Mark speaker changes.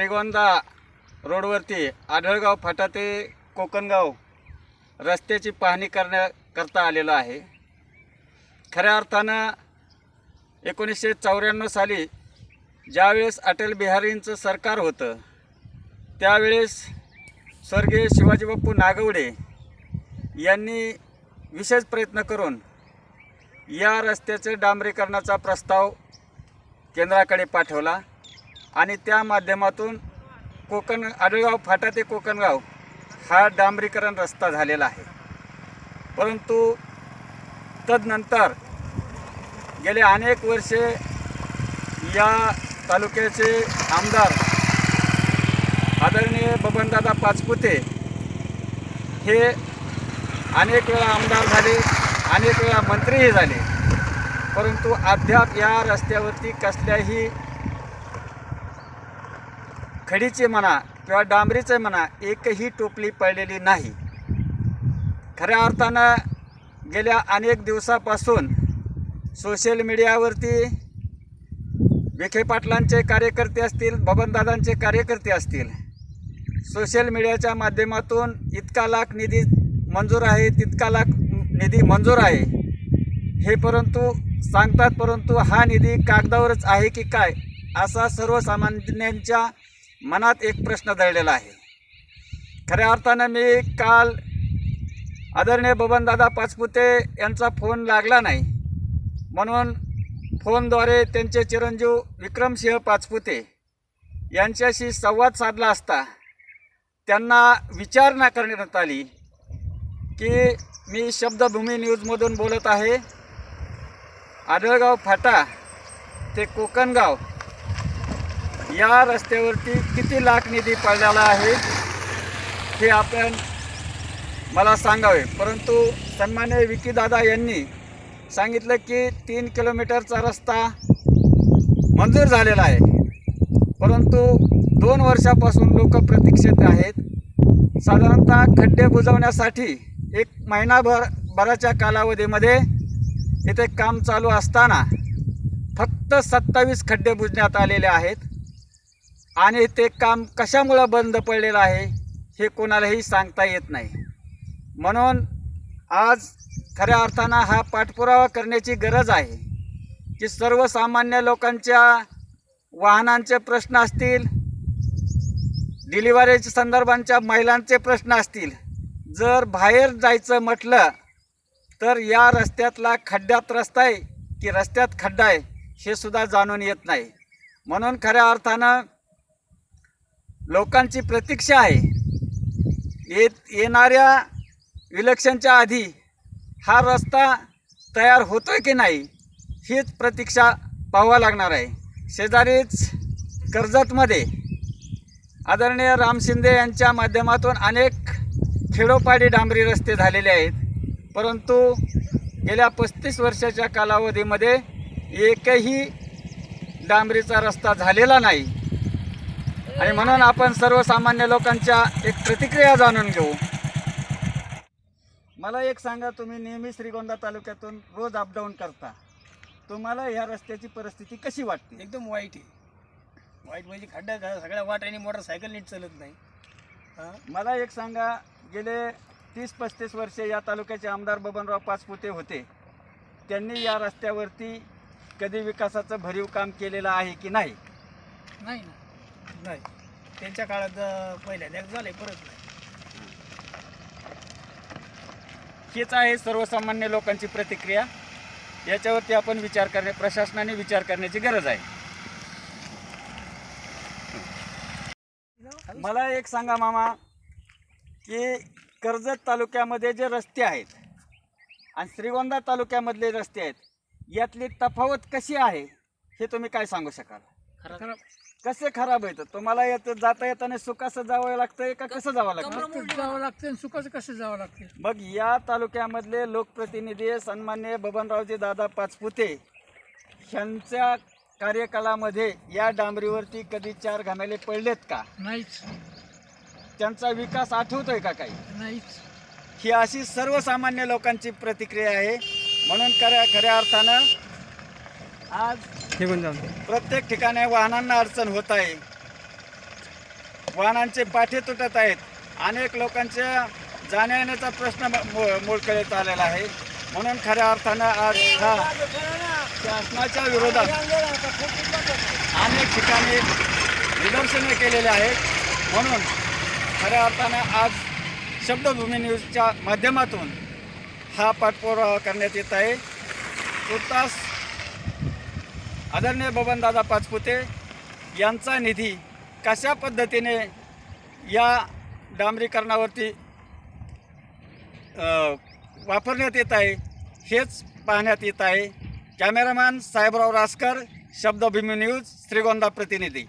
Speaker 1: श्रीगोंदा रोडवरती आढळगाव फाटा ते कोकणगाव रस्त्याची पाहणी करण्याकरता आलेलो आहे. खऱ्या अर्थानं एकोणीसशे चौऱ्याण्णव साली ज्यावेळेस अटल बिहारींचं सरकार होतं त्यावेळेस स्वर्गीय शिवाजी बाप्पू नागवडे यांनी विशेष प्रयत्न करून या रस्त्याचे डांबरीकरणाचा प्रस्ताव केंद्राकडे पाठवला. आणि त्या माध्यमातून कोकण आडळगाव फाटा ते कोकणगाव हा डांबरीकरण रस्ता झालेला आहे. परंतु तदनंतर गेले अनेक वर्षे या तालुक्याचे आमदार आदरणीय बबनदादा पाचपुते हे अनेक वेळा आमदार झाले अनेक वेळा मंत्रीही झाले. परंतु अद्याप या रस्त्यावरती कसल्याही खडीचे म्हणा किंवा डांबरीचे म्हणा एकही टोपली पडलेली नाही. खऱ्या अर्थानं गेल्या अनेक दिवसापासून सोशल मीडियावरती विखे पाटलांचे कार्यकर्ते असतील बबनदादांचे कार्यकर्ते असतील सोशल मीडियाच्या माध्यमातून इतका लाख निधी मंजूर आहे तितका लाख निधी मंजूर आहे. हे परंतु सांगतात परंतु हा निधी कागदावरच आहे की काय असा सर्वसामान्यांच्या मनात एक प्रश्न दळलेला आहे. खऱ्या अर्थानं मी काल आदरणीय बबनदादा पाचपुते यांचा फोन लागला नाही. म्हणून फोनद्वारे त्यांचे चिरंजीव विक्रमसिंह पाचपुते यांच्याशी संवाद साधला असता त्यांना विचारणा करण्यात आली की मी शब्दभूमी न्यूजमधून बोलत आहे. आढळगाव फाटा ते कोकणगाव या रस्त्यावरती किती लाख निधी पडलेला आहे हे आपण मला सांगावे. परंतु सन्मान्य विकीदादा यांनी सांगितलं की तीन किलोमीटरचा रस्ता मंजूर झालेला आहे. परंतु दोन वर्षापासून लोक प्रतीक्षेत आहेत. साधारणतः खड्डे बुजवण्यासाठी एक महिनाभर भराच्या कालावधीमध्ये इथे काम चालू असताना फक्त सत्तावीस खड्डे बुजण्यात आलेले आहेत. आणि ते काम कशामुळं बंद पडलेलं आहे हे कोणालाही सांगता येत नाही. म्हणून आज खऱ्या अर्थानं हा पाठपुरावा करण्याची गरज आहे की सर्वसामान्य लोकांच्या वाहनांचे प्रश्न असतील डिलिव्हरीच्या संदर्भांच्या महिलांचे प्रश्न असतील. जर बाहेर जायचं म्हटलं तर या रस्त्यातला खड्ड्यात रस्ता आहे की रस्त्यात खड्डा आहे हे सुद्धा जाणून येत नाही. म्हणून खऱ्या अर्थानं लोकांची प्रतीक्षा आहे. येत येणाऱ्या इलेक्शनच्या आधी हा रस्ता तयार होतोय की नाही हीच प्रतीक्षा पाहावा लागणार आहे. शेजारीच कर्जतमध्ये आदरणीय राम शिंदे यांच्या माध्यमातून अनेक खेडोपाडी डांबरी रस्ते झालेले आहेत. परंतु गेल्या पस्तीस वर्षाच्या कालावधीमध्ये एकही डांबरीचा रस्ता झालेला नाही. आणि म्हणून आपण सर्वसामान्य लोकांच्या एक प्रतिक्रिया जाणून घेऊ. मला एक सांगा तुम्ही नेहमी श्रीगोंदा तालुक्यातून रोज अपडाऊन करता. तुम्हाला ह्या रस्त्याची परिस्थिती कशी वाटते?
Speaker 2: एकदम वाईट आहे. वाईट म्हणजे खड्डा घा- सगळ्या वाटाने मोटरसायकल नीट चालत नाही. हा?
Speaker 1: मला एक सांगा गेले तीस पस्तीस वर्षे या तालुक्याचे आमदार बबनराव पाचपुते होते. त्यांनी या रस्त्यावरती कधी विकासाचं भरीव काम केलेलं आहे की नाही?
Speaker 2: नाही ना. नाही. त्यांच्या काळात पहिल्यांदा झालंय परत नाही.
Speaker 1: हेच आहे सर्वसामान्य लोकांची प्रतिक्रिया. याच्यावरती आपण विचार करणे प्रशासनाने विचार करण्याची गरज आहे. मला एक सांगा मामा की कर्जत तालुक्यामध्ये जे रस्ते आहेत आणि श्रीगोंदा तालुक्यामधले रस्ते आहेत यातली तफावत कशी आहे हे तुम्ही काय सांगू शकाल?
Speaker 2: खरं
Speaker 1: कसे खराब आहेत? तुम्हाला येत जाता येताना सुखाचं जावं लागतंय का कसं जावं लागतं?
Speaker 2: रस्त्यात जावं लागतं आणि सुखाचं कसं जावं लागतं
Speaker 1: मग या तालुक्यामधले लोकप्रतिनिधी सन्मान्य बबनरावजी दादा पाचपुते. यांच्या कार्यकालामध्ये या डांबरीवरती कधी चार घामेले पडलेत का?
Speaker 2: नाहीच.
Speaker 1: त्यांचा विकास आठवतोय का काही?
Speaker 2: नाहीच.
Speaker 1: ही अशी सर्वसामान्य लोकांची प्रतिक्रिया आहे. म्हणून खऱ्या खऱ्या अर्थानं आज
Speaker 2: निघून जाऊन.
Speaker 1: प्रत्येक ठिकाणी वाहनांना अडचण होत आहे. वाहनांचे पाठे तुटत आहेत. अनेक लोकांच्या जाण्या येण्याचा प्रश्न मो- मोडकळीत आलेला आहे. म्हणून खऱ्या अर्थानं आज हा शासनाच्या विरोधात अनेक ठिकाणी निदर्शने केलेले आहेत. म्हणून खऱ्या अर्थानं आज शब्दभूमी न्यूजच्या माध्यमातून हा पाठपुरावा करण्यात येत आहे. तुर्तास आदरणीय बबनदादा पाचपुते यांचा निधी कशा पद्धतीने या डांबरीकरणावरती वापरण्यात येत आहे हेच पाहण्यात येत आहे. कॅमेरामॅन साहेबराव रासकर शब्दभूमी न्यूज श्रीगोंदा प्रतिनिधी.